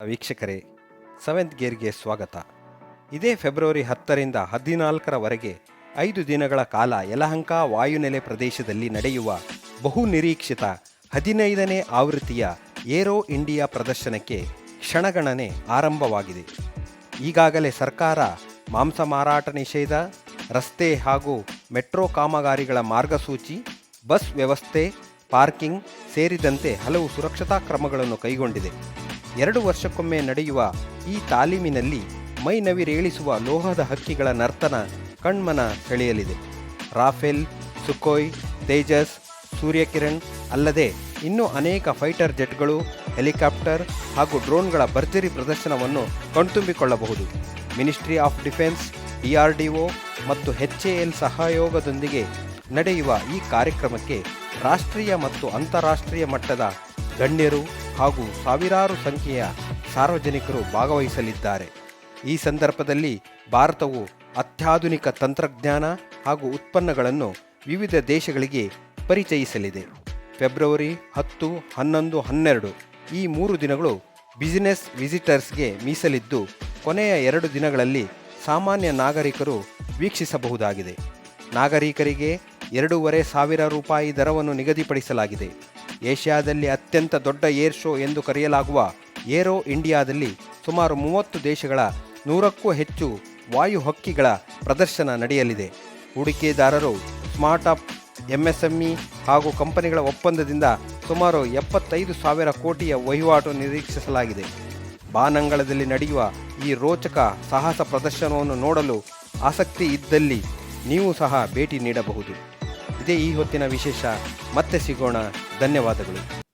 ವೀಕ್ಷಕರೇ, ಸೆವೆಂತ್ ಗೇರ್ಗೆ ಸ್ವಾಗತ. ಇದೇ ಫೆಬ್ರವರಿ ಹತ್ತರಿಂದ ಹದಿನಾಲ್ಕರವರೆಗೆ ಐದು ದಿನಗಳ ಕಾಲ ಯಲಹಂಕ ವಾಯುನೆಲೆ ಪ್ರದೇಶದಲ್ಲಿ ನಡೆಯುವ ಬಹು ನಿರೀಕ್ಷಿತ ಹದಿನೈದನೇ ಆವೃತ್ತಿಯ ಏರೋ ಇಂಡಿಯಾ ಪ್ರದರ್ಶನಕ್ಕೆ ಕ್ಷಣಗಣನೆ ಆರಂಭವಾಗಿದೆ. ಈಗಾಗಲೇ ಸರ್ಕಾರ ಮಾಂಸ ಮಾರಾಟ ನಿಷೇಧ, ರಸ್ತೆ ಹಾಗೂ ಮೆಟ್ರೋ ಕಾಮಗಾರಿಗಳ ಮಾರ್ಗಸೂಚಿ, ಬಸ್ ವ್ಯವಸ್ಥೆ, ಪಾರ್ಕಿಂಗ್ ಸೇರಿದಂತೆ ಹಲವು ಸುರಕ್ಷತಾ ಕ್ರಮಗಳನ್ನು ಕೈಗೊಂಡಿದೆ. ಎರಡು ವರ್ಷಕ್ಕೊಮ್ಮೆ ನಡೆಯುವ ಈ ತಾಲೀಮಿನಲ್ಲಿ ಮೈ ನವಿರೇಳಿಸುವ ಲೋಹದ ಹಕ್ಕಿಗಳ ನರ್ತನ ಕಣ್ಮನ ಸೆಳೆಯಲಿದೆ. ರಾಫೆಲ್ ಸುಕೋಯ್ ತೇಜಸ್, ಸೂರ್ಯಕಿರಣ್ ಅಲ್ಲದೆ ಇನ್ನೂ ಅನೇಕ ಫೈಟರ್ ಜೆಟ್ಗಳು, ಹೆಲಿಕಾಪ್ಟರ್ ಹಾಗೂ ಡ್ರೋನ್ಗಳ ಭರ್ಜರಿ ಪ್ರದರ್ಶನವನ್ನು ಕಣ್ತುಂಬಿಕೊಳ್ಳಬಹುದು. ಮಿನಿಸ್ಟ್ರಿ ಆಫ್ ಡಿಫೆನ್ಸ್ ಡಿಆರ್ಡಿಒ ಮತ್ತು ಎಲ್ ಸಹಯೋಗದೊಂದಿಗೆ ನಡೆಯುವ ಈ ಕಾರ್ಯಕ್ರಮಕ್ಕೆ ರಾಷ್ಟ್ರೀಯ ಮತ್ತು ಅಂತಾರಾಷ್ಟ್ರೀಯ ಮಟ್ಟದ ಗಣ್ಯರು ಹಾಗೂ ಸಾವಿರಾರು ಸಂಖ್ಯೆಯ ಸಾರ್ವಜನಿಕರು ಭಾಗವಹಿಸಲಿದ್ದಾರೆ. ಈ ಸಂದರ್ಭದಲ್ಲಿ ಭಾರತವು ಅತ್ಯಾಧುನಿಕ ತಂತ್ರಜ್ಞಾನ ಹಾಗೂ ಉತ್ಪನ್ನಗಳನ್ನು ವಿವಿಧ ದೇಶಗಳಿಗೆ ಪರಿಚಯಿಸಲಿದೆ. ಫೆಬ್ರವರಿ ಹತ್ತು, ಹನ್ನೊಂದು, ಹನ್ನೆರಡು ಈ ಮೂರು ದಿನಗಳು ಬಿಸಿನೆಸ್ ವಿಸಿಟರ್ಸ್ಗೆ ಮೀಸಲಿದ್ದು, ಕೊನೆಯ ಎರಡು ದಿನಗಳಲ್ಲಿ ಸಾಮಾನ್ಯ ನಾಗರಿಕರು ವೀಕ್ಷಿಸಬಹುದಾಗಿದೆ. ನಾಗರಿಕರಿಗೆ ಎರಡೂವರೆ ಸಾವಿರ ರೂಪಾಯಿ ದರವನ್ನು ನಿಗದಿಪಡಿಸಲಾಗಿದೆ. ಏಷ್ಯಾದಲ್ಲಿ ಅತ್ಯಂತ ದೊಡ್ಡ ಏರ್ ಶೋ ಎಂದು ಕರೆಯಲಾಗುವ ಏರೋ ಇಂಡಿಯಾದಲ್ಲಿ ಸುಮಾರು ಮೂವತ್ತು ದೇಶಗಳ ನೂರಕ್ಕೂ ಹೆಚ್ಚು ವಾಯು ಹಕ್ಕಿಗಳ ಪ್ರದರ್ಶನ ನಡೆಯಲಿದೆ. ಹೂಡಿಕೆದಾರರು ಸ್ಮಾರ್ಟ್ ಅಪ್ ಎಂಎಸ್ಎಂಇ ಹಾಗೂ ಕಂಪನಿಗಳ ಒಪ್ಪಂದದಿಂದ ಸುಮಾರು ಎಪ್ಪತ್ತೈದು ಸಾವಿರ ಕೋಟಿಯ ವಹಿವಾಟು ನಿರೀಕ್ಷಿಸಲಾಗಿದೆ. ಬಾನಂಗಳದಲ್ಲಿ ನಡೆಯುವ ಈ ರೋಚಕ ಸಾಹಸ ಪ್ರದರ್ಶನವನ್ನು ನೋಡಲು ಆಸಕ್ತಿ ಇದ್ದಲ್ಲಿ ನೀವು ಸಹ ಭೇಟಿ ನೀಡಬಹುದು. ಇದೇ ಈ ಹೊತ್ತಿನ ವಿಶೇಷ. ಮತ್ತೆ ಸಿಗೋಣ. ಧನ್ಯವಾದಗಳು.